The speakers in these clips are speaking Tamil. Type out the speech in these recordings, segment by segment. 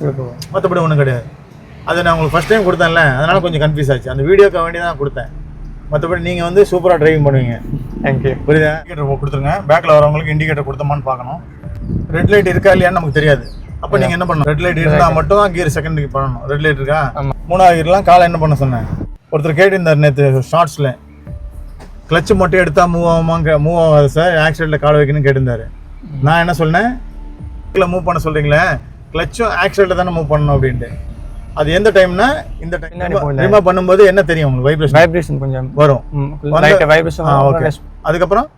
ஸ்லிப்பு மற்றபடி ஒன்றும் கிடையாது. அது நான் உங்களுக்கு ஃபஸ்ட் டைம் கொடுத்தேன்ல அதனால் கொஞ்சம் கன்ஃபியூஸ் ஆச்சு. அந்த வீடியோக்கு வேண்டி தான் கொடுத்தேன். மற்றபடி நீங்கள் வந்து சூப்பராக டிரைவிங் பண்ணுவீங்க. தேங்க்யூ புரியுதா? இண்டிகேட்டர் கொடுத்துருங்க. பேக்கில் வரவங்களுக்கு இண்டிகேட்டர் கொடுத்தோமான்னு பார்க்கணும். ரெட் லைட் இருக்கா இல்லையான்னு நமக்கு தெரியாது. அப்போ நீங்கள் என்ன பண்ணணும்? ரெட் லைட் இருந்தால் மட்டும் தான் கியர் செகண்டுக்கு பண்ணணும். ரெட் லைட் இருக்கா. மூணாவது கீர்லாம் காலை என்ன பண்ண சொன்னேன்? ஒருத்தர் கேட்டிருந்தார் நேற்று ஷார்ட்ஸில் கிளச்சு மட்டும் எடுத்தால் மூவ் ஆகுமா? மூவ் ஆகாது சார் ஆக்சிடெண்ட்டில் கால் வைக்கணும்னு கேட்டிருந்தாரு. நான் என்ன சொன்னேன்? மூவ் பண்ண சொல்கிறீங்களே கிளச்சும் ஆக்சிடெண்ட்டில் தானே மூவ் பண்ணணும் அப்படின்ட்டு. அது எந்த டைம்னா இந்த டைம். ரிமூவ் பண்ணும்போது என்ன தெரியும் உங்களுக்கு? வைப்ரேஷன் வைப்ரேஷன் கொஞ்சம் வரும். வைப்ரேஷன் ஓகே அதுக்கப்புறம்?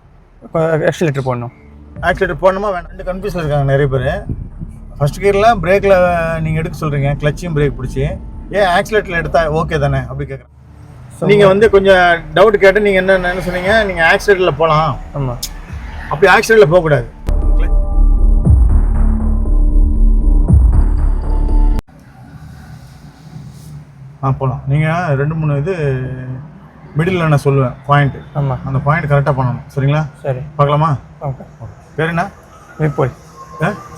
எக்ஸிலேட்டர் போடணும். ஆக்சிலேட்டர் போடணுமா வேணாம். ரெண்டு கன்ஃபியூஸில் இருக்காங்க நிறைய பேர். ஃபர்ஸ்ட் கியரில் பிரேக்கில் நீங்கள் எடுக்க சொல்கிறீங்க கிளச்சையும் பிரேக் பிடிச்சி. ஏன் ஆக்சிலேட்டரில் எடுத்தா ஓகே தானே? அப்படி கேட்குறேன் நீங்கள் வந்து கொஞ்சம் டவுட் கேட்டு நீங்கள் என்ன என்ன சொன்னீங்க? நீங்கள் ஆக்சிலேட்டரில் போகலாம் ஆமாம் அப்படி ஆக்சிடென்ட்ல போகக்கூடாது. ஆ போகலாம் நீங்கள் ரெண்டு மூணு இது மிடில் நான் சொல்லுவேன் பாயிண்ட் ஆமாம் அந்த பாயிண்ட் கரெக்டாக பண்ணணும். சரிங்களா? சரி. பார்க்கலாமா? ஓகே. பேர் என்ன? விப்புல்?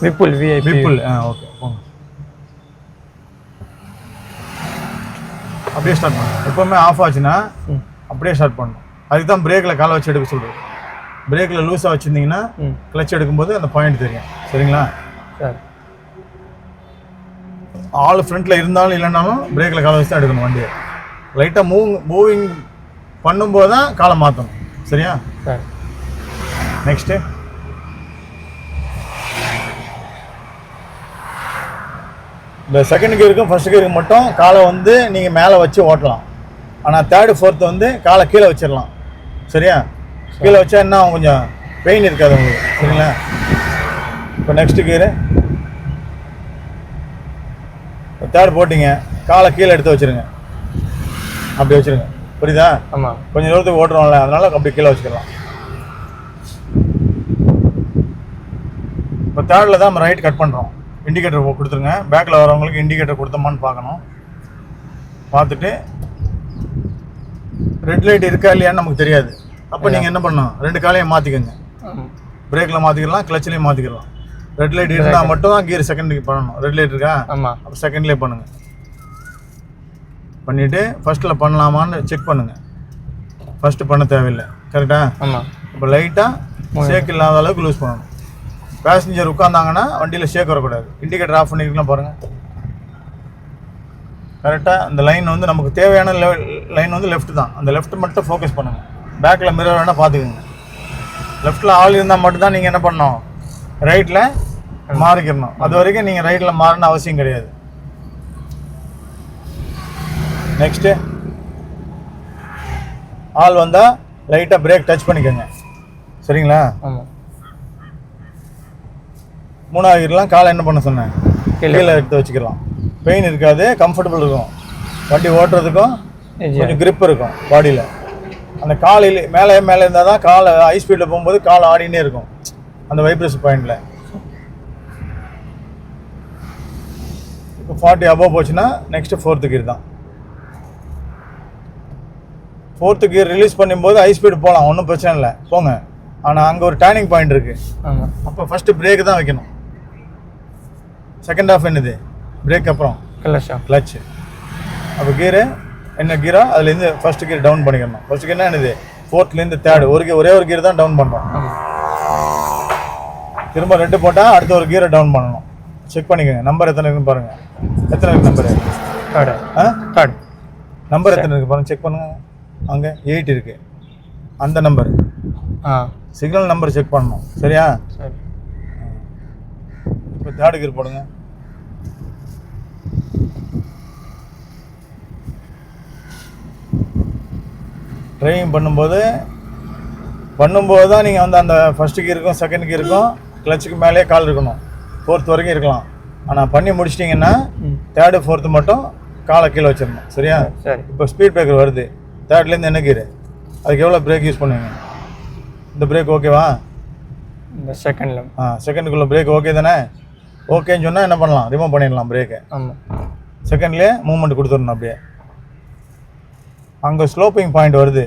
விப்புல் விஐபி விப்புல். ஆ ஓகே. போங்க. அப்படியே ஸ்டார்ட் பண்ணணும் எப்போவுமே ஆஃப் ஆச்சுன்னா அப்படியே ஸ்டார்ட் பண்ணணும். அதுக்கு தான் பிரேக்கில் காலை வச்சு எடுக்க சொல்கிறது பிரேக்கில் லூஸாக வச்சுருந்தீங்கன்னா கிளச் எடுக்கும்போது அந்த பாயிண்ட் தெரியும். சரிங்களா? சரி. ஆள் ஃப்ரண்ட்டில் இருந்தாலும் இல்லைனாலும் பிரேக்கில் காலை வச்சு தான் எடுக்கணும் வண்டியை. லைட்டாக மூவ் மூவிங் பண்ணும்போது தான் காலை மாற்றணும் சரியா? சரி. நெக்ஸ்ட்டு இந்த செகண்ட் கியருக்கும் ஃபர்ஸ்ட் கியருக்கு மட்டும் காலை வந்து நீங்கள் மேலே வச்சு ஓட்டலாம். ஆனால் தேர்டு ஃபோர்த்து வந்து காலை கீழே வச்சிடலாம். சரியா? கீழே வச்சா என்ன கொஞ்சம் பெயின் இருக்காது உங்களுக்கு. சரிங்களா? இப்போ நெக்ஸ்ட் கியரு தேர்ட் போட்டிங்க. காலை கீழே எடுத்து வச்சிருங்க. அப்படி வச்சிருங்க. புரியுதா? ஆமாம் கொஞ்சம் தூரத்துக்கு ஓட்டுறோம்ல அதனால அப்படி கீழே வச்சுக்கலாம். இப்போ தேர்டில் தான் நம்ம ரைட் கட் பண்ணுறோம் இண்டிகேட்டர் கொடுத்துருங்க. பேக்கில் வரவங்களுக்கு இண்டிகேட்டர் கொடுத்தோமான்னு பார்க்கணும். பார்த்துட்டு ரெட் லைட் இருக்கா இல்லையான்னு நமக்கு தெரியாது. அப்போ நீங்கள் என்ன பண்ணணும் ரெண்டு காலையும் மாற்றிக்கோங்க பிரேக்கில் மாற்றிக்கலாம் கிளச்சிலையும் மாற்றிக்கலாம் ரெட் லைட் இருந்தால் மட்டும் தான் கியர் செகண்டுக்கு பண்ணணும். ரெட் லைட் இருக்கா? ஆமாம் அப்போ செகண்ட்லேயே பண்ணுங்கள் பண்ணிவிட்டு ஃபஸ்ட்டில் பண்ணலாமான்னு செக் பண்ணுங்கள் ஃபஸ்ட்டு பண்ண தேவையில்லை. கரெக்டா ஆமாம் இப்போ லைட்டாக ஷேக் இல்லாத அளவுக்கு லூஸ் பண்ணணும். பேசஞ்சர் உட்காந்தாங்கன்னா வண்டியில் ஷேக் வரக்கூடாது. இண்டிகேட்டர் ஆஃப் பண்ணிக்கலாம் பாருங்கள் கரெக்டாக அந்த லைன் வந்து நமக்கு தேவையான லைன் வந்து லெஃப்ட் தான். அந்த லெஃப்ட் மட்டும் ஃபோக்கஸ் பண்ணுங்கள் பேக்கில் மிரர் வேணால் பார்த்துக்குங்க. லெஃப்ட்டில் ஆள் இருந்தால் மட்டும்தான் நீங்கள் என்ன பண்ணணும்? ரைட்டில் மாறிக்கிறணும் அது வரைக்கும் நீங்கள் ரைட்டில் மாறணும் அவசியம் கிடையாது. நெக்ஸ்ட்டு ஆள் வந்தால் லைட்டாக பிரேக் டச் பண்ணிக்கோங்க. சரிங்களா? ஆமாம் மூணாவது கீரெலாம் காலை என்ன பண்ண சொன்னேன்? கீழே. எடுத்து வச்சுக்கலாம். பெயின் இருக்காது கம்ஃபர்டபுள் இருக்கும். வண்டி ஓட்டுறதுக்கும் கொஞ்சம் grip இருக்கும் பாடியில் அந்த காலையில் மேலே மேலே இருந்தால் தான் காலை ஹை ஸ்பீடில் போகும்போது கால் ஆடினே இருக்கும். அந்த வைப்ரேஷன் பாயிண்டில் இப்போ ஃபார்ட்டி அபோவ் போச்சுன்னா நெக்ஸ்ட்டு ஃபோர்த்து கீர் தான். ஃபோர்த்து கீர் ரிலீஸ் பண்ணும்போது ஹை ஸ்பீடு போகலாம் ஒன்றும் பிரச்சனை இல்லை. போங்க. ஆனால் அங்கே ஒரு டேர்னிங் பாயிண்ட் இருக்குது அப்போ ஃபஸ்ட்டு பிரேக் தான் வைக்கணும். செகண்ட் ஹாஃப் என்னது? பிரேக் அப்புறம். கலர்ஷா கிளச்சு அப்போ கீரு என்ன கீரோ அதுலேருந்து ஃபர்ஸ்ட் கீர் டவுன் பண்ணிக்கணும் ஃபர்ஸ்ட் கீர்னா என்னது? ஃபோர்த்லேருந்து தேர்டு ஒரு gear- ஒரே ஒரு கீர் தான் டவுன் பண்ணுறோம் திரும்ப ரெண்டு போட்டால் அடுத்த ஒரு கீரை டவுன் பண்ணணும். செக் பண்ணிக்கோங்க. நம்பர் எத்தனை இருக்குன்னு பாருங்கள் எத்தனை இருக்கு நம்பரு தேர்டு ஆ? தேர்ட் நம்பர் எத்தனை இருக்கு பாருங்க. செக் பண்ணுங்க. அங்கே எயிட் இருக்கு. அந்த நம்பர் ஆ. சிக்னல் நம்பர் செக் பண்ணணும். சரியா? சரி. இப்போ தேர்டு கீர் போடுங்க. ட்ரைவிங் பண்ணும்போது பண்ணும்போது தான் நீங்கள் வந்து அந்த ஃபஸ்ட்டு கீருக்கும் செகண்ட் கீருக்கும் கிளச்சுக்கு மேலேயே கால் இருக்கணும். ஃபோர்த் வரைக்கும் இருக்கலாம். ஆனால் பண்ணி முடிச்சிட்டிங்கன்னா தேர்டு ஃபோர்த்து மட்டும் காலை கீழே வச்சிடணும். சரியா? சரி. இப்போ ஸ்பீட் பிரேக்கர் வருது. தேர்ட்லேருந்து என்ன கீரு அதுக்கு எவ்வளோ பிரேக் யூஸ் பண்ணுவீங்க? இந்த பிரேக் ஓகேவா இந்த செகண்டில் ஆ செகண்டுக்குள்ளே பிரேக் ஓகே தானே? ஓகேன்னு சொன்னால் என்ன பண்ணலாம்? ரிமூவ் பண்ணிடலாம் பிரேக்கை ஆமாம் செகண்ட்லேயே மூவ்மெண்ட் கொடுத்துடணும் அப்படியே. அங்கே ஸ்லோப்பிங் பாயிண்ட் வருது.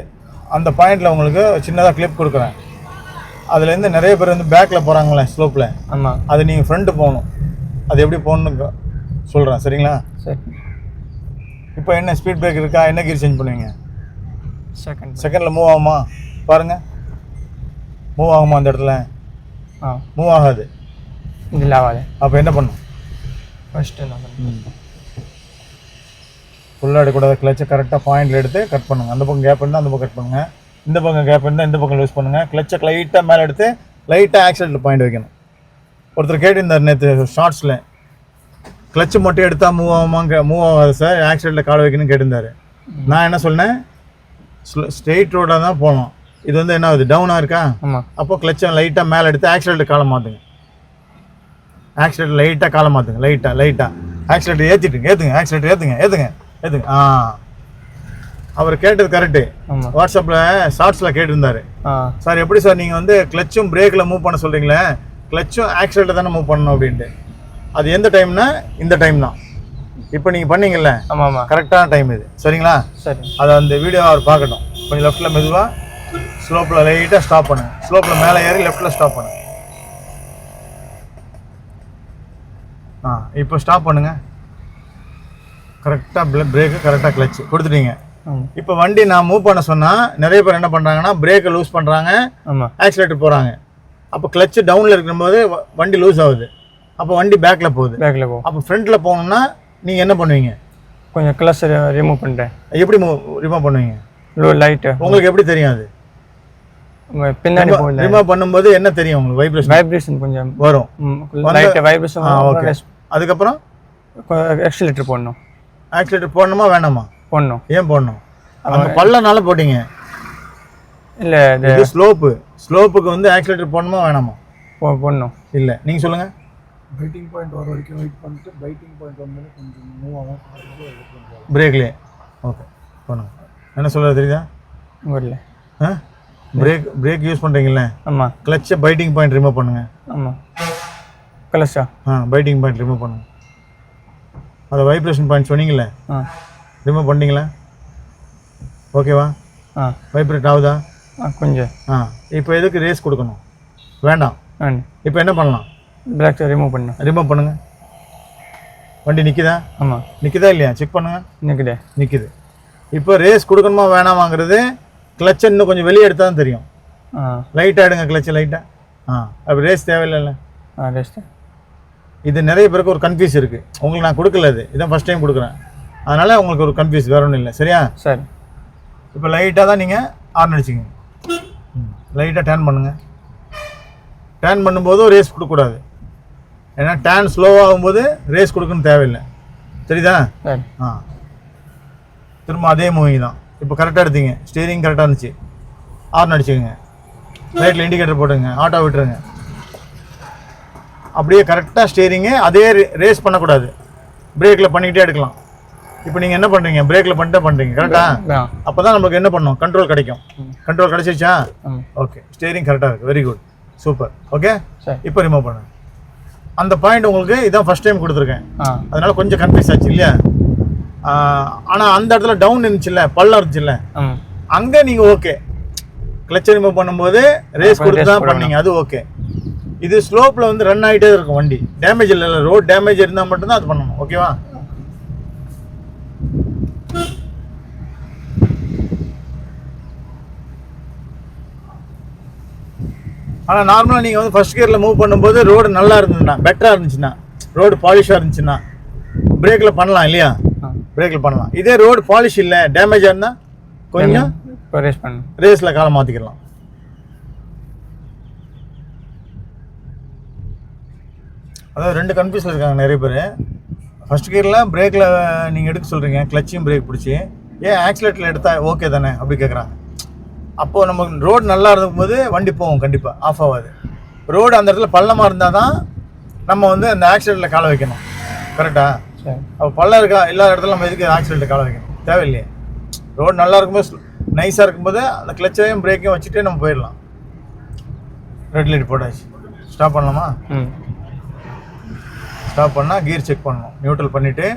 அந்த பாயிண்டில் உங்களுக்கு சின்னதாக கிளிப் கொடுக்குறேன். அதுலேருந்து நிறைய பேர் வந்து பேக்கில் போகிறாங்களே ஸ்லோப்பில் ஆமாம் அது நீங்கள் ஃப்ரண்ட்டு போகணும். அது எப்படி போகணுன்னு சொல்கிறேன் சரிங்களா? சரி. இப்போ என்ன ஸ்பீட் பிரேக் இருக்கா? என்ன கீர் சேஞ்ச் பண்ணுவீங்க? செகண்ட் செகண்டில் மூவ் ஆகுமா? பாருங்கள் மூவ் ஆகுமா அந்த இடத்துல? ஆ. மூவ் ஆகாது. இதில் ஆகாது. அப்போ என்ன பண்ணும்? ஃபஸ்ட்டு என்ன ஃபுல்லாக எடுக்கக்கூடாது கிளச்சை கரெக்டாக பாயிண்டில் எடுத்து கட் பண்ணுங்க. அந்த பக்கம் கேப் இருந்தால் அந்த பக்கம் கட் பண்ணுங்க. இந்த பக்கம் கேப் இருந்தால் இந்த பக்கம் லூஸ் பண்ணுங்க. கிளச்சை லைட்டாக மேலே எடுத்து லைட்டாக ஆக்சிடென்ட்டில் பாயிண்ட் வைக்கணும். ஒருத்தர் கேட்டிருந்தார் நேற்று ஷார்ட்ஸில் கிளச்சு மட்டும் எடுத்தால் மூவ் ஆகுமா? மூவ் ஆகாது சார் ஆக்சிடென்ட்டில் கால் வைக்கணும்னு கேட்டிருந்தாரு. நான் என்ன சொன்னேன்? ஸ்ட்ரெயிட் ரோடாக தான் போகணும் இது வந்து என்ன ஆகுது? டவுனாக இருக்கா? அப்போ கிளச்சை லைட்டாக மேலே எடுத்து ஆக்சிடென்ட் காலை மாற்றுங்க ஆக்சிடென்ட் லைட்டாக காலை மாற்றுங்க லைட்டாக லைட்டாக ஆக்சிடென்ட் ஏற்றிட்டுங்க ஏற்றுங்க ஆக்சிடென்ட் ஏற்றுங்க ஏற்றுங்க ஏற்றுங்க ஆ. அவர் கேட்டது கரெக்டு வாட்ஸ்அப்பில் ஷார்ட்ஸில் கேட்டிருந்தாரு. ஆ. சார் எப்படி சார் நீங்கள் வந்து கிளச்சும் பிரேக்கில் மூவ் பண்ண சொல்கிறீங்களே கிளச்சும் ஆக்சிடென்ட்டை தானே மூவ் பண்ணணும் அப்படின்ட்டு. அது எந்த டைம்னா இந்த டைம் தான். இப்போ நீங்கள் பண்ணீங்கல்ல? ஆமாம் ஆமாம் கரெக்டான டைம் இது. சரிங்களா? சரி. அதை அந்த வீடியோ அவர் பார்க்கட்டும். கொஞ்சம் லெஃப்ட்டில் மெதுவாக ஸ்லோப்பில் லைட்டாக ஸ்டாப் பண்ணுங்க. ஸ்லோப்பில் மேலே ஏறி லெஃப்ட்டில் ஸ்டாப் பண்ணுங்க. ஆ இப்போ ஸ்டாப் பண்ணுங்க. கரெக்டாக பிரேக்கு கரெக்டாக கிளச்சு கொடுத்துட்டீங்க. இப்போ வண்டி நான் மூவ் பண்ண சொன்னால் நிறைய பேர் என்ன பண்ணுறாங்கன்னா பிரேக்கை லூஸ் பண்ணுறாங்க ஆக்சிலேட்டர் போகிறாங்க அப்போ கிளச்சு டவுனில் இருக்கும்போது வண்டி லூஸ் ஆகுது. அப்போ வண்டி பேக்கில் போகுது. பேக்கில் போ அப்போ ஃப்ரண்ட்டில் போகணுன்னா நீங்கள் என்ன பண்ணுவீங்க? கொஞ்சம் கிளாஸ் ரிமூவ் பண்ணிட்டேன். எப்படி ரிமூவ் பண்ணுவீங்க? லோ லைட்டு உங்களுக்கு எப்படி தெரியும் அது? பின்னாடி ரிமூவ் பண்ணும்போது என்ன தெரியும் உங்களுக்கு? வைப்ரேஷன் வைப்ரேஷன் கொஞ்சம் வரும். லைட்டு வைப்ரேஷன் ஆ ஓகே அதுக்கப்புறம்? எக்ஸிலேட்டர் போடணும். ஆக்சிலேட்டர் போடணுமா வேணாமா? போடணும். ஏன் போடணும்? அந்த பள்ளனால போட்டீங்க. இல்லை இது ஸ்லோப்பு. ஸ்லோப்புக்கு வந்து ஆக்சிலேட்டர் போடணுமா வேணாமா? போ- போடணும். இல்லை. நீங்கள் சொல்லுங்கள் பைட்டிங் பாயிண்ட் வர வரைக்கும் வெயிட் பண்ணிட்டு பைட்டிங் பாயிண்ட் வந்தோடனே கொஞ்சம் மூவ் ஆகும். பிரேக்லேயே ஓகே பண்ணுங்க என்ன சொல்கிறது தெரியுதா? வரல. ஆ? பிரேக் பிரேக் யூஸ் பண்ணுறீங்களே ஆமாம் கிளச்சை பைட்டிங் பாயிண்ட் ரிமூவ் பண்ணுங்க. ஆமாம் கிளஸா ஆ? பைட்டிங் பாயிண்ட் ரிமூவ் பண்ணுங்க. அதை வைப்ரேஷன் பாயிண்ட் சொன்னீங்களே ஆ. ரிமூவ் பண்ணிட்டீங்களா? ஓகேவா ஆ. வைப்ரேட் ஆகுதா? ஆ கொஞ்சம். ஆ இப்போ எதுக்கு ரேஸ் கொடுக்கணும்? வேண்டாம். ஆ இப்போ என்ன பண்ணலாம்? பிளாக் ரிமூவ் பண்ணணும் ரிமூவ் பண்ணுங்க. வண்டி நிற்கிதா ஆமாம் நிற்கிதா இல்லையா? செக் பண்ணுங்க. நிற்குதே நிற்கிது இப்போ ரேஸ் கொடுக்கணுமா வேணாமாங்கிறது கிளச்சை இன்னும் கொஞ்சம் வெளியே எடுத்தால் தான் தெரியும். ஆ. லைட்டாக எடுங்க கிளச்சை லைட்டாக ஆ. அப்போ ரேஸ் தேவையில்லைல்ல. ஆ ரெஸ்ட் இது நிறைய பேருக்கு ஒரு கன்ஃபியூஸ் இருக்குது உங்களுக்கு நான் கொடுக்கல இது இதான் ஃபஸ்ட் டைம் கொடுக்குறேன். அதனால் உங்களுக்கு ஒரு கன்ஃபியூஸ் வேற ஒன்றும் இல்லை. சரியா? சரி. இப்போ லைட்டாக தான் நீங்கள் ஆர்ன் அடிச்சிங்க லைட்டாக டேர்ன் பண்ணுங்க. டேர்ன் பண்ணும்போதும் ரேஸ் கொடுக்கக்கூடாது. ஏன்னா டேர்ன் ஸ்லோவாகும்போது ரேஸ் கொடுக்கணும் தேவையில்லை. தெரியுதா சரி. ஆ. திரும்ப அதே மூவிங் தான். இப்போ கரெக்டாக எடுத்தீங்க. ஸ்டீரிங் கரெக்டாக இருந்துச்சு. ஆர்ன் அடிச்சுக்கோங்க. ரைட்டில் இண்டிகேட்டர் போட்டுங்க ஆட்டோ விட்டுருங்க. அப்படியே கரெக்டாக ஸ்டீரிங்கு அதே ரேஸ் பண்ணக்கூடாது. பிரேக்கில் பண்ணிக்கிட்டே எடுக்கலாம். இப்போ நீங்கள் என்ன பண்ணுறீங்க பிரேக்கில் பண்ணிட்டே பண்ணுறீங்க கரெக்டாக அப்போ தான் நமக்கு என்ன பண்ணணும் கண்ட்ரோல் கிடைக்கும். கண்ட்ரோல் கிடைச்சிருச்சா? ஆமாம் ஓகே ஸ்டீரிங் கரெக்டாக இருக்குது வெரி குட் சூப்பர் ஓகே இப்போ ரிமூவ் பண்ணுங்க அந்த பாயிண்ட் உங்களுக்கு இதான் ஃபஸ்ட் டைம் கொடுத்துருக்கேன். அதனால கொஞ்சம் கன்ஃபியூஸ் ஆச்சு இல்லையா? ஆனால் அந்த இடத்துல டவுன் இருந்துச்சுல்ல பள்ளம் இருந்துச்சுல்ல அங்கே நீங்கள் ஓகே கிளச் ரிமூவ் பண்ணும்போது ரேஸ் கொடுத்து தான். பண்ணீங்க அது ஓகே இது ஸ்லோப்பில் வந்து ரன் ஆகிட்டே இருக்கும் வண்டி. டேமேஜ் இல்லை ரோட் டேமேஜ் இருந்தால் மட்டும்தான் அது பண்ணணும் ஓகேவா ஆனால் நார்மலாக நீங்கள் வந்து ஃபர்ஸ்ட் கியரில் மூவ் பண்ணும்போது ரோடு நல்லா இருந்ததுன்னா பெட்டராக இருந்துச்சுன்னா ரோடு பாலிஷாக இருந்துச்சுன்னா பிரேக்கில் பண்ணலாம் இல்லையா? பிரேக்கில் பண்ணலாம். இதே ரோடு பாலிஷ் இல்லை. டேமேஜாக இருந்தால் கொஞ்சம் ரேஸ் பண்ணணும் ரேஸில் காலம் மாற்றிக்கலாம் அதாவது ரெண்டு கன்ஃபியூஸில் இருக்காங்க நிறைய பேர். ஃபர்ஸ்ட் கியரில் பிரேக்கில் நீங்கள் எடுக்க சொல்கிறீங்க கிளச்சையும் பிரேக் பிடிச்சி. ஏன் ஆக்சிலேட்டரில் எடுத்தால் ஓகே தானே? அப்படி கேட்குறாங்க அப்போது நம்ம ரோடு நல்லா இருக்கும்போது வண்டி போகும் கண்டிப்பாக ஆஃப் ஆகாது. ரோடு அந்த இடத்துல பள்ளமாக இருந்தால் தான் நம்ம வந்து அந்த ஆக்சிலேட்டரில் காலை வைக்கணும். கரெக்டாக சரி. அப்போ பள்ளம் இருக்கா இல்லாத இடத்துல நம்ம எதுக்கு ஆக்சிடென்ட் கால வைக்கணும்? தேவையில்லையே. ரோடு நல்லா இருக்கும்போது நைஸாக இருக்கும்போது அந்த கிளச்சையும் பிரேக்கையும் வச்சுட்டே நம்ம போயிடலாம். ரெட் லைட் போட்டாச்சு. ஸ்டாப் பண்ணலாமா? ம். ஸ்டாப் பண்ணால் கியர் செக் பண்ணணும். நியூட்ரல் பண்ணிவிட்டு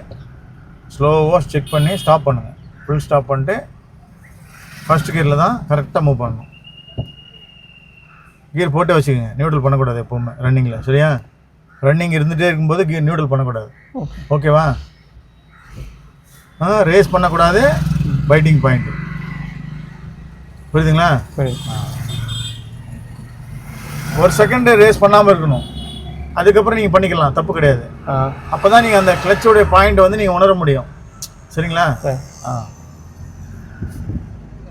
ஸ்லோவாக செக் பண்ணி ஸ்டாப் பண்ணுங்கள் ஃபுல் ஸ்டாப் பண்ணிட்டு ஃபர்ஸ்ட் கியரில் தான் கரெக்டாக மூவ் பண்ணணும். கியர் போட்டே வச்சுக்கோங்க. நியூட்ரல் பண்ணக்கூடாது எப்போவுமே ரன்னிங்கில் சரியா? ரன்னிங் இருந்துகிட்டே இருக்கும்போது கீர் நியூட்ரல் பண்ணக்கூடாது. ஓகே ஓகேவா ஆ ரேஸ் பண்ணக்கூடாது. பைட்டிங் பாயிண்ட் புரியுதுங்களா? சரி ஒரு செகண்ட் ரேஸ் பண்ணாமல் இருக்கணும். அதுக்கப்புறம் நீங்கள் பண்ணிக்கலாம். தப்பு கிடையாது. அப்போ தான் நீங்கள் அந்த கிளச்சோடைய பாயிண்ட் வந்து நீங்கள் உணர முடியும். சரிங்களா? சரி. ஆ.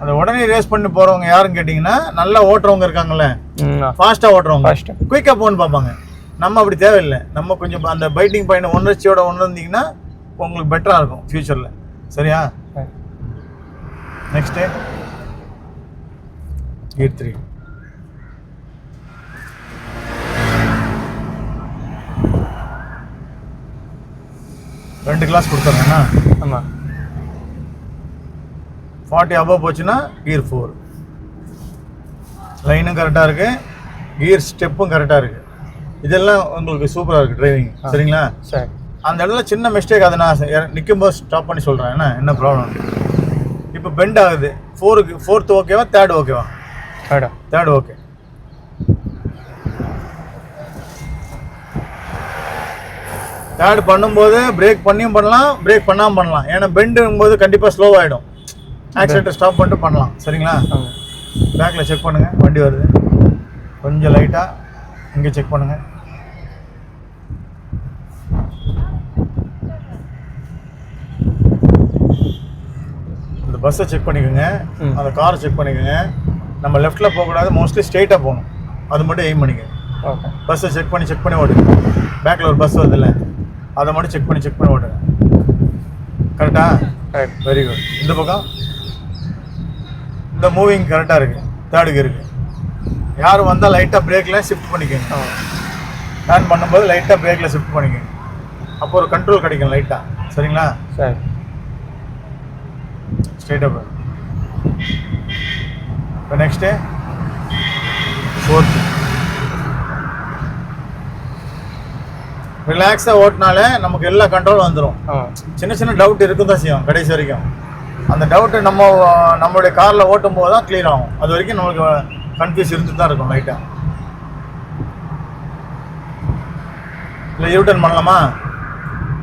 அந்த உடனே ரேஸ் பண்ணி போகிறவங்க யாருன்னு கேட்டிங்கன்னா நல்லா ஓட்டுறவங்க இருக்காங்கல்ல? ஃபாஸ்ட்டாக ஓட்டுறவங்க. ஃபர்ஸ்ட் குயிக்காக போகணுன்னு பார்ப்பாங்க. நம்ம அப்படி தேவையில்லை. நம்ம கொஞ்சம் அந்த பைட்டிங் பாயிண்ட் உணர்ச்சியோட உணர்ந்தீங்கன்னா உங்களுக்கு பெட்டராக இருக்கும் ஃப்யூச்சரில் சரியா? சரி நெக்ஸ்ட்டு கீர் த்ரீ ரெண்டு கிளாஸ் கொடுத்துருங்கண்ணா ஆமாம் ஃபார்ட்டி அபவ் போச்சுன்னா கீர் ஃபோர் லைனும் கரெக்டாக இருக்குது கியர் ஸ்டெப்பும் கரெக்டாக இருக்குது இதெல்லாம் உங்களுக்கு சூப்பராக இருக்குது டிரைவிங் சரிங்களா? சரி. அந்த இடத்துல சின்ன மிஸ்டேக் அதை நான் நிற்கும் போது ஸ்டாப் பண்ணி சொல்கிறேன் என்ன என்ன ப்ராப்ளம் இப்போ பெண்ட் ஆகுது. ஃபோருக்கு ஃபோர்த்து ஓகேவா தேர்ட் ஓகேவா தேர்டா தேர்ட் ஓகே தேர்ட் பண்ணும்போது பிரேக் பண்ணியும் பண்ணலாம் பிரேக் பண்ணாமல் பண்ணலாம். ஏன்னா பெண்டுங்கும் போது கண்டிப்பாக ஸ்லோ ஆகிடும் ஆக்சிடென்ட்டை ஸ்டாப் பண்ணிட்டு பண்ணலாம். சரிங்களா? பேக்கில் செக் பண்ணுங்கள் வண்டி வருது. கொஞ்சம் லைட்டாக இங்கே செக் பண்ணுங்கள் இந்த பஸ்ஸை செக் பண்ணிக்கோங்க. அந்த காரை செக் பண்ணிக்கோங்க. நம்ம லெஃப்ட்டில் போகக்கூடாது. மோஸ்ட்லி ஸ்ட்ரெயிட்டாக போகணும். அது மட்டும் எய்ம் பண்ணிக்கோங்க. ஓகே பஸ்ஸை செக் பண்ணி செக் பண்ணி ஓட்டுங்க. பேக்கில் ஒரு பஸ் வருதுல்ல. அதை மட்டும் செக் பண்ணி செக் பண்ணி ஓட்டுங்க. கரெக்டா கரெக்ட் வெரி குட் இந்த பக்கம்? இந்த மூவிங் கரெக்டாக இருக்குது தேர்டுக்கு இருக்குது யார் வந்தால் லைட்டாக பிரேக்கில் ஷிஃப்ட் பண்ணிக்கோங்க. டர்ன் பண்ணும்போது லைட்டாக பிரேக்கில் ஷிஃப்ட் பண்ணிக்கோங்க. அப்போ ஒரு கண்ட்ரோல் கிடைக்கும் லைட்டாக சரிங்களா? சரி. ஸ்ட்ரெயிட்டாக போய் இப்போ நெக்ஸ்ட்டு ஃபோர்த்து ரிலாக்ஸாக ஓட்டினாலே நமக்கு எல்லா கண்ட்ரோலும் வந்துடும் சின்ன சின்ன டவுட் இருக்கும் தான் செய்யும் கடைசி வரைக்கும். அந்த டவுட்டு நம்ம நம்மளுடைய காரில் ஓட்டும் போது தான் clear ஆகும். அது வரைக்கும் நம்மளுக்கு கன்ஃபியூஸ் இருந்துட்டு தான் இருக்கும் லைட்டாக இல்லை யூட்டர்ன் பண்ணலாமா?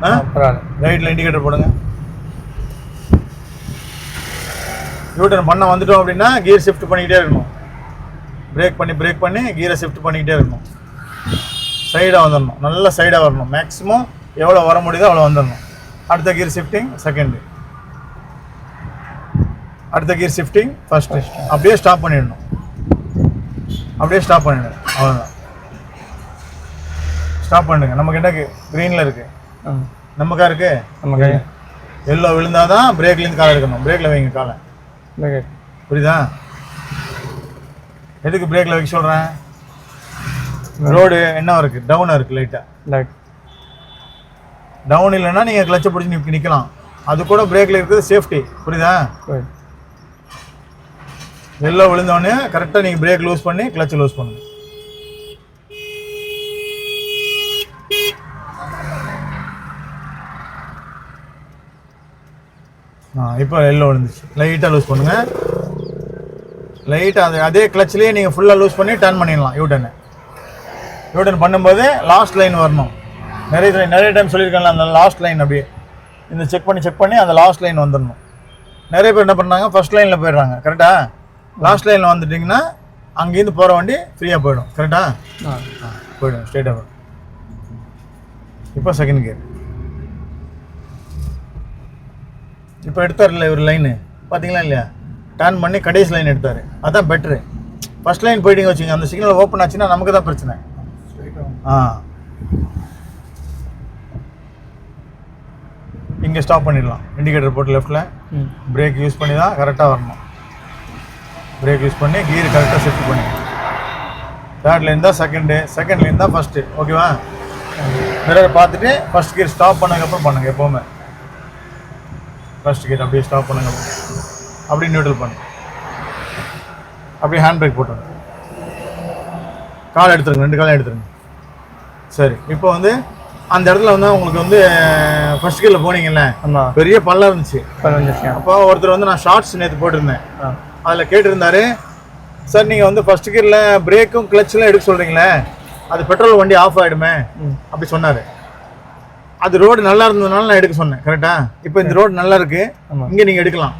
ஆ? ரைட்டில் இண்டிகேட்டர் போடுங்க. யூட்டர்ன் பண்ண வந்துட்டோம் அப்படின்னா கியர் ஷிஃப்ட் பண்ணிக்கிட்டே இருக்கணும். பிரேக் பண்ணி பிரேக் பண்ணி கியரை ஷிஃப்ட் பண்ணிக்கிட்டே இருக்கணும். சைடாக வந்துடணும் நல்ல சைடாக வரணும். மேக்ஸிமம் எவ்வளோ வர முடியுதோ அவ்வளோ வந்துடணும் அடுத்த கியர் ஷிஃப்டிங் செகண்டு அடுத்த கியர் ஷிஃப்டிங் ஃபஸ்ட்டு அப்படியே ஸ்டாப் பண்ணிடணும். அப்படியே ஸ்டாப் பண்ணிடணும் அவ்வளோதான் ஸ்டாப் பண்ணுங்க நமக்கு என்ன க்ரீனில் இருக்குது நம்ம காருக்கு நம்ம கை எல்லோ விழுந்தால் தான் பிரேக்லேருந்து காலை எடுக்கணும். பிரேக்கில் வைங்க காலை. புரியுதா? எதுக்கு பிரேக்கில் வைக்க சொல்கிறேன் ரோடு என்ன இருக்கு? டவுனாக இருக்குது லைட்டாக லைட் டவுன் இல்லைன்னா நீங்கள் கிளச்சை பிடிச்சி நிற்க நிற்கலாம் அது கூட பிரேக்கில் இருக்குது சேஃப்டி புரியுதா? எல்லோ விழுந்தோடனே கரெக்டாக நீங்கள் பிரேக் லூஸ் பண்ணி கிளச்சை லூஸ் பண்ணுங்க. ஆ இப்போ எல்லோ விழுந்துச்சு. லைட்டாக லூஸ் பண்ணுங்க. லைட்டாக அது அதே கிளச்லேயே நீங்கள் ஃபுல்லாக லூஸ் பண்ணி டர்ன் பண்ணிடலாம் யூட்டர்னு யூட்டர்ன் பண்ணும்போது லாஸ்ட் லைன் வரணும். நிறைய time- நிறைய டைம் சொல்லியிருக்கேன்ல அந்த லாஸ்ட் லைன் அப்படியே. இந்த செக் பண்ணி செக் பண்ணி அந்த லாஸ்ட் லைன் வந்துடணும். நிறைய பேர் என்ன பண்ணுறாங்க ஃபர்ஸ்ட் லைனில் போயிடுறாங்க. கரெக்டா லாஸ்ட் லைனில் வந்துட்டிங்கன்னா அங்கேருந்து போகிற வண்டி ஃப்ரீயாக போயிடும். கரெக்டா ஆ? போயிடும் ஸ்ட்ரெயிட்டாக போயிடும். இப்போ செகண்ட் கியர் இப்போ எடுத்தார்ல இவர் லைனு பார்த்தீங்களா இல்லையா? டர்ன் பண்ணி கடைசி லைன் எடுத்தார். அதான் பெட்ரு ஃபர்ஸ்ட் லைன் போயிட்டீங்க வச்சுங்க அந்த சிக்னல் ஓப்பன் ஆச்சுன்னா நமக்கு தான் பிரச்சனை. ஆ. இங்கே ஸ்டாப் பண்ணிடலாம். இண்டிகேட்டர் போட்டு லெஃப்ட்டில் பிரேக் யூஸ் பண்ணி தான் கரெக்டாக வரணும். பிரேக் யூஸ் பண்ணி கீர் கரெக்டாக செட் பண்ணி. தேர்ட் லைன் தான் செகண்டு செகண்ட் லைன் தான் ஃபஸ்ட்டு ஓகேவா மிரரை பார்த்துட்டு ஃபர்ஸ்ட் கியர் ஸ்டாப் பண்ணதுக்கப்புறம் பண்ணுங்கள் எப்போவுமே. ஃபர்ஸ்ட் கியர் அப்படியே ஸ்டாப் பண்ணுங்க அப்படியே நியூட்ரல் பண்ணு. அப்படியே ஹேண்ட் பிரேக் போட்டுருங்க. கால் எடுத்துருங்க ரெண்டு காலம் எடுத்துருங்க. சரி இப்போ வந்து அந்த இடத்துல வந்து உங்களுக்கு வந்து ஃபர்ஸ்ட் கியரில் போனீங்கல்ல? பெரிய பள்ளம் இருந்துச்சு. அப்போ ஒருத்தர் வந்து நான் ஷார்ட்ஸ் நேற்று போட்டிருந்தேன். அதில் கேட்டிருந்தாரு சார் நீங்கள் வந்து ஃபர்ஸ்ட் கியரில் பிரேக்கும் கிளச்செலாம் எடுக்க சொல்கிறீங்களே அது பெட்ரோல் வண்டி ஆஃப் ஆகிடுமே அப்படி சொன்னார். அது ரோடு நல்லா இருந்ததுனால நான் எடுக்க சொன்னேன் கரெக்டா இப்போ இந்த ரோடு நல்லா இருக்கு. இங்கே நீங்கள் எடுக்கலாம்.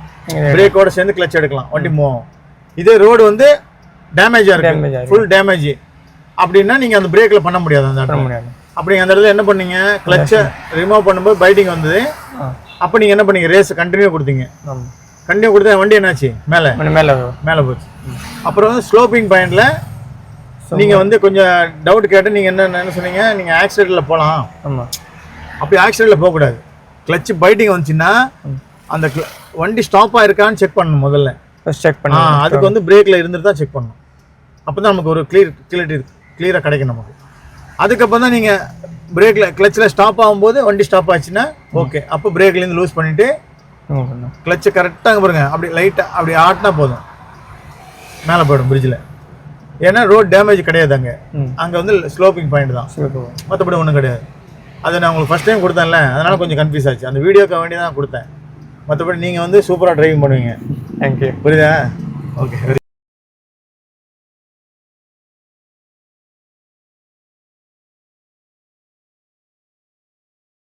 பிரேக்கோட சேர்ந்து கிளச் எடுக்கலாம். வண்டி மூவ் இதே ரோடு வந்து டேமேஜாக Damage இருக்கு. ஆயிருக்கு. ஃபுல் டேமேஜ் அப்படின்னா நீங்கள் அந்த பிரேக்கில் பண்ண முடியாது அந்த இடத்துல. முடியாது. அப்படி அந்த இடத்துல என்ன பண்ணீங்க? கிளச்சை ரிமூவ் பண்ணும்போது பைட்டிங் வந்தது அப்போ நீங்கள் என்ன பண்ணீங்க? ரேஸ் கண்டினியூ கொடுத்தீங்க. கண்டினியூ கொடுத்தா வண்டி என்னாச்சு? மேலே. மேலே மேலே போச்சு. அப்புறம் வந்து ஸ்லோப்பிங் பாயிண்ட்ல நீங்கள் வந்து கொஞ்சம் டவுட் கேட்டு நீங்கள் என்ன என்ன சொன்னீங்க? நீங்கள் ஆக்சிடெண்ட்டில் போகலாம் ஆமாம் அப்படி ஆக்சிடெண்ட்டில் போகக்கூடாது. கிளச்சு பைட்டிங் வந்துச்சுன்னா அந்த வண்டி ஸ்டாப் ஆயிருக்கான்னு செக் பண்ணணும் முதல்ல. செக் ஆ பண்ணி அதுக்கு வந்து பிரேக்கில் இருந்துட்டு தான் செக் பண்ணணும். அப்போ தான் நமக்கு ஒரு கிளியர் கிளியரிட்டி கிளியராக கிடைக்கும் நமக்கு. அதுக்கப்புறம் தான் நீங்கள் பிரேக்கில் கிளச்சில் ஸ்டாப் ஆகும்போது வண்டி ஸ்டாப் ஆச்சுன்னா ஓகே அப்போ பிரேக்லேருந்து லூஸ் பண்ணிவிட்டு கிளச்சை கரெக்டாக பாருங்க. அப்படி லைட்டாக அப்படி ஆட்டினா போதும். மேலே போயிடும் பிரிட்ஜில் ஏன்னா ரோட் டேமேஜ் கிடையாது அங்கே. அங்கே வந்து ஸ்லோப்பிங் பாயிண்ட் தான். மற்றபடி ஒன்றும் கிடையாது. அது நான் உங்களுக்கு ஃபஸ்ட் டைம் கொடுத்தேன்ல. அதனால கொஞ்சம் கன்ஃபியூஸ் ஆச்சு. அந்த வீடியோக்கு வேண்டி தான் கொடுத்தேன். மற்றபடி நீங்கள் வந்து சூப்பராக டிரைவிங் பண்ணுவீங்க. தேங்க்யூ புரியுதா? ஓகே